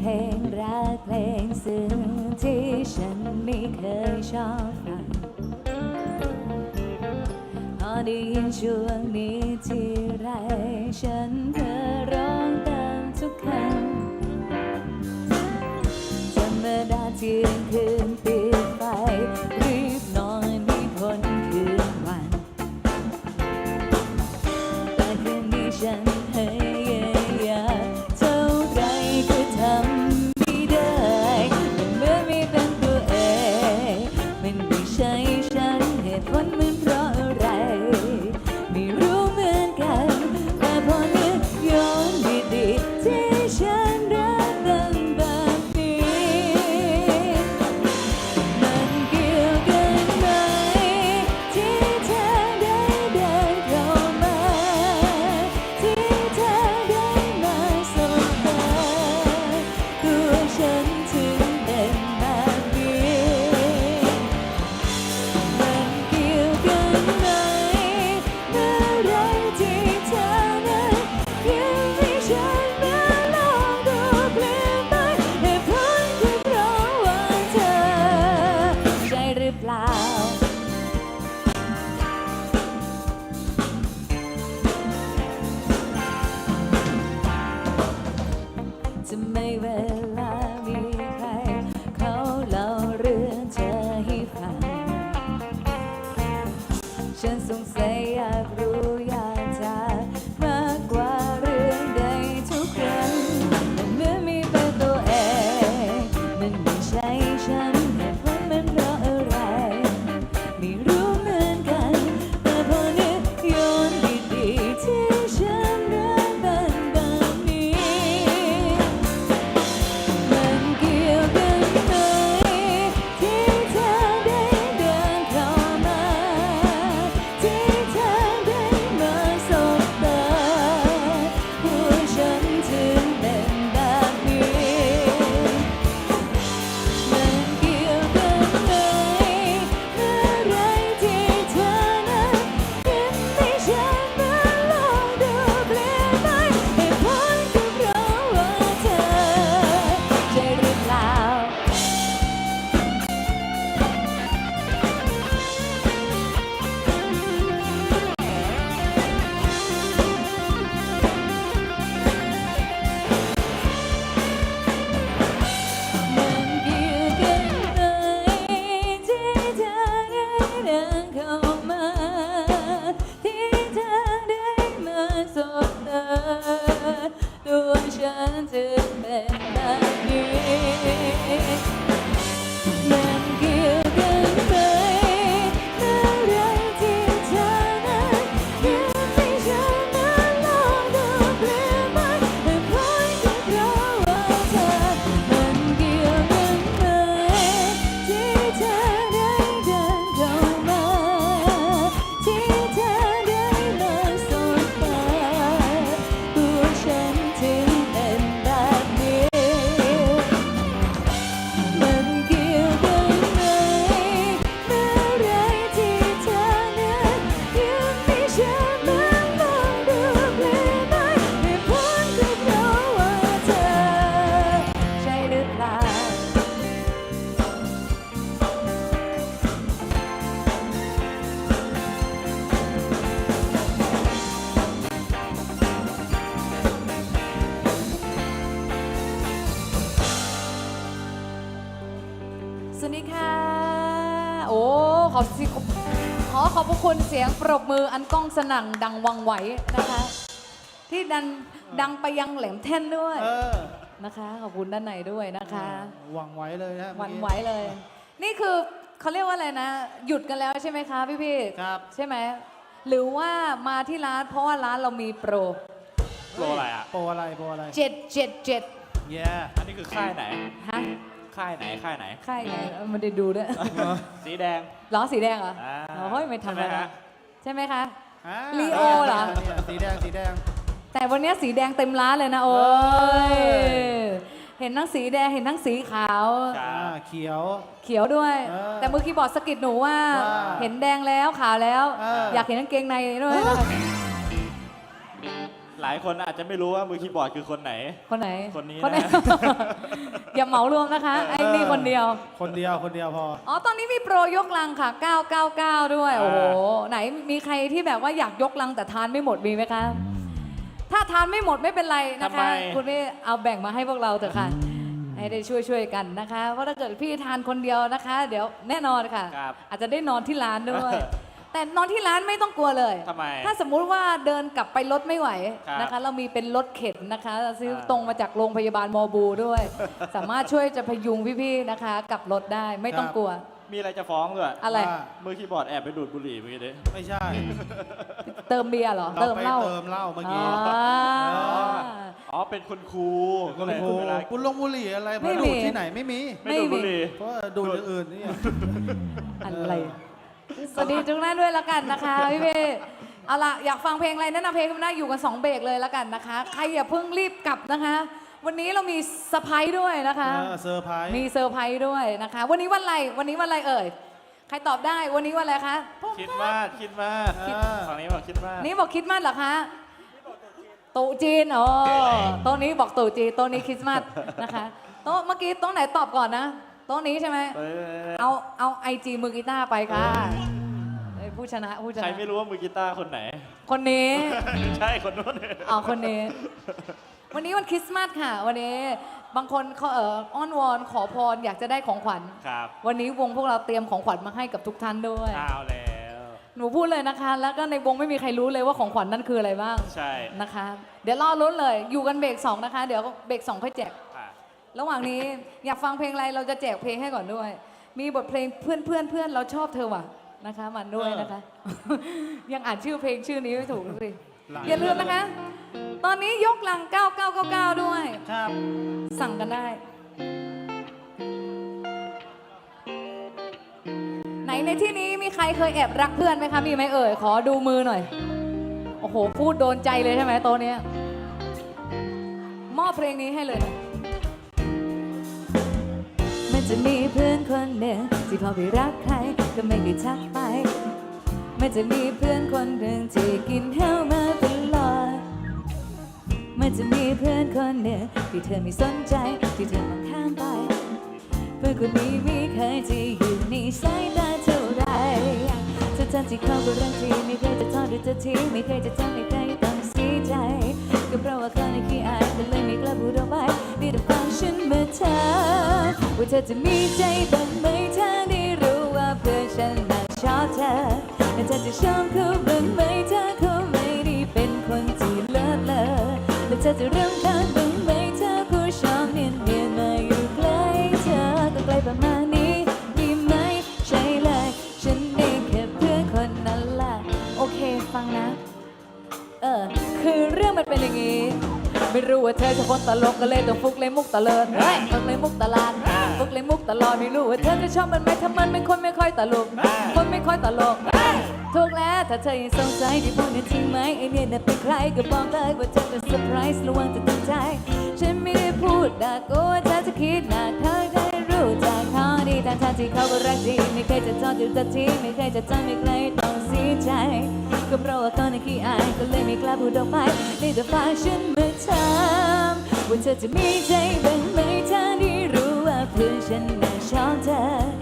เพลงรักเพลงซึ้งที่ฉันไม่เคยชอบฟังพอได้ยินช่วงนี้ที่ไรฉันเธอร้องตามทุกคำธรรมดาเที่ยงคืน 찾은 맨날 일. อสิขอขอบพระคุณเสียงปรบมืออันก้องสนั่งดังวังไหวนะคะ ที่ดันดังไปยังแหลมแท่นด้วยเออนะคะ ขอบคุณด้านในด้วยนะคะหวังไว้เลยนะหวั่นเมื่อกี้ไหวเลย นี่คือเขาเรียกว่าอะไรนะ หยุดกันแล้วใช่ไหมคะพี่พี่ๆครับ ใช่ไหมหรือว่ามาที่ร้านเพราะว่าร้านเรามีโปร โปรอะไรอะโปรอะไรโปรอะไรเจ็ดเจ็ดเจ็ดแย่อันนี้คือค่ายไหนฮะ ค่ายไหนค่ายไหนใครไงเออไมันได้ดูด้วยสีแดงล้อสีแดงเหรออ่าอ๋อเฮ้ยไม่ธรรมใช่ไหมดาฮะใช่ไหมคะอ่าลีโอเหรอนี่ยสีแดงสีแดง แต่วันนี้สีแดงเต็มร้านเลยนะโอ้ยเอ้ย เห็นทั้งสีแดงเห็นทั้งสีขาวครัอ่าบเขียว เขียวด้วย เออแต่มือคีย์บอร์ดสะกิดหนูว่า ว่าเห็นแดงแล้วขาวแล้ว เออออ ยากเห็นกางเกงในด้วยนะคะ หลายคนอาจจะไม่รู้ว่ามือคีย์บอร์ดคือคนไหน คนไหนคนนี้คนไหนนะ อย่าเหมารวมนะคะ ไอ้นี่คนเดียว คนเดียวคนเดียวพอ อ๋อ ตอนนี้มีโปรยกลังค่ะ 999 ด้วย โอ้โห ไหนมีใครที่แบบว่าอยากยกลังแต่ทานไม่หมดมีไหมคะ ถ้าทานไม่หมดไม่เป็นไรนะคะ ทำไม คุณพี่เอาแบ่งมาให้พวกเราเถอะค่ะ ให้ได้ช่วยช่วยๆกันนะคะ เพราะถ้าเกิดพี่ทานคนเดียวนะคะ เดี๋ยวแน่นอนค่ะ ครับอาจจะได้นอนที่ร้านด้วย แต่นอนที่ร้านไม่ต้องกลัวเลยทำไมถ้าสมมุติว่าเดินกลับไปรถไม่ไหวครับนะคะ เรามีเป็นรถเข็นนะคะ ซื้ออ่าตรงมาจากโรงพยาบาลมอบูด้วย สามารถช่วยจะพยุงพี่ๆนะคะกลับรถได้ไม่ต้องครับ กลัว มีอะไรจะฟ้องด้วยอะไร ว่ามือคีย์บอร์ดแอบไปดูดบุหรี่เมื่อกี้ดิไม่ใช่ เติมเบียร์เหรอ เราเติมไปเหล้าเติมเหล้าเมื่อกี้อ่า อ๋อ เป็นคุณครูก็เลยโอ้โหเวลา คุณลงบุหรี่อะไรไม่มามี ดูดที่ไหนไม่มี ไม่ดูดบุหรี่ เพราะว่าดูดอย่างอื่นนี่อะไร สวัสดีทุกท่านด้วยละกันนะคะพี่เป้เอาล่ะอยากฟังเพลงอะไรแนะนำเพลงก็ได้อยู่กันสองเบรกเลยละกันนะคะ ใครอย่าเพิ่งรีบกลับนะคะ วันนี้เรามีเซอร์ไพรส์ด้วยนะคะเออเซอร์ไพรส์มีเซอร์ไพรส์ด้วยนะคะ วันนี้วันอะไรวันนี้วันอะไรเอ่ยใครตอบได้วันนี้วันอะไรคะคิดมากคิดมากเออฝั่งนี้บอกคิดมากนี่บอกคริดมาสเหรอคะโต๊ะจีนอ๋อโต๊ะนี้บอกโต๊ะจีนโต๊ะนี้คริสต์มาสนะคะโต๊ะเมื่อกี้โต๊ะไหนตอบก่อนนะ โต๊ะนี้ใช่ไหมเออเอาเอาไอจีมือกีตาร์ไปค่ะเอ้ยผู้ชนะผู้ชใครนะ ไม่รู้ว่ามือกีตาร์คนไหน คนนี้ ใช่คนนู้น เอาคนนี้ วันนี้วันคริสต์มาสค่ะ วันนี้บางคนเขาเอออ้อนวอนขอพรอยากจะได้ของขวัญ ครับวันนี้วงพวกเราเตรียมของขวัญมาให้กับทุกท่านด้วย เอาแล้ว หนูพูดเลยนะคะ แล้วก็ในวงไม่มีใครรู้เลยว่าของขวัญนั่นคืออะไรบ้างใช่ นะคะ เดี๋ยวรอลุ้นเลย อยู่กันเบรกสองนะคะ เดี๋ยวเบรกสองค่อยแจกอะ ระหว่างนี้อยากฟังเพลงอะไรเราจะแจกเพลงให้ก่อนด้วย มีบทเพลงเพื่อนเพื่อนเพื่อนเราชอบเธอว่ะนะคะ มันด้วยนะคะ ยังอ่านชื่อเพลงชื่อนี้ไม่ถูกเลยหลายอย่าลืมนะคะ ตอนนี้ยกหลัง 9999 ด้วย ครับ สั่งกันได้ ไหนในที่นี้มีใครเคยแอบรักเพื่อนไหมคะ มีไหมเอ่ย ขอดูมือหน่อย โอ้โห พูดโดนใจเลยใช่ไหมโต๊ะเนี้ยมอบเพลงนี้ให้เลยนะมัน จะมีเพื่อนคนหนึ่งที่พอไปรักใครก็ไม่ได้ทักไป มันจะมีเพื่อนคนหนึ่งที่กินเท้ามาตลอด มันจะมีเพื่อนคนหนึ่งที่เธอไม่สนใจที่เธอมองข้ามไป เพื่อนคนนี้ไม่เคยจะอยู่ในสายตาเท่าไรถ้าทันที่เขาก็รักทีไม่เคยจะทอดหรือจะทิ้งไม่เคยจะทำให้ใครต้องเสียใจ ก็เพราะว่าเขาในขี้อายก็เลยไม่กล้าพูดออกไปได้แต่ฟังฉันมาถาม ว่าเธอจะมีใจบ้างไหมเธอได้รู้ว่าเพื่อนฉันน่ะชอบเธอและเธอจะชอบเขาบ้างไหมเธอเขาไม่ได้เป็นคนที่เลิศเลอและเธอจะเริ่มคาดบ้าง ธอจะคนตลกก็เลยต้องฟุกเลยมุกตะเลิดเฮ้ยฟุกเลยมุกตะลานฟุกเลยมุกตลอดไม่รู้ว่าเธอจะชอบมันไหมถ้ามันเป็นคนไม่ค่อยตลก คนไม่ค่อยตลกถูกแล้วถ้าเธอยังสงสัยที่พูดเนี่ยจริงไหมไอเนี่ยน่ะเป็นใครก็บอกเลยว่าเธอเป็นเซอร์ไพรส์ระวังจะตั้งใจ ฉันไม่ได้พูดนะกลัวเธอจะคิดหนักเธอได้รู้จักเขาดีแต่ท่าที่เขาก็รักจริงไม่เคยจะทอดอยู่จะทิ้งไม่เคยจะทำให้ใครต้องเสียใจ ก็เพราะว่าเขาในขี้อายก็เลยไม่กล้าพูดออกไปได้แต่ฟังฉันมาถามว่าเธอจะมีใจบ้างไหมเธอได้รู้ว่าเพื่อนฉันน่ะชอบเธอ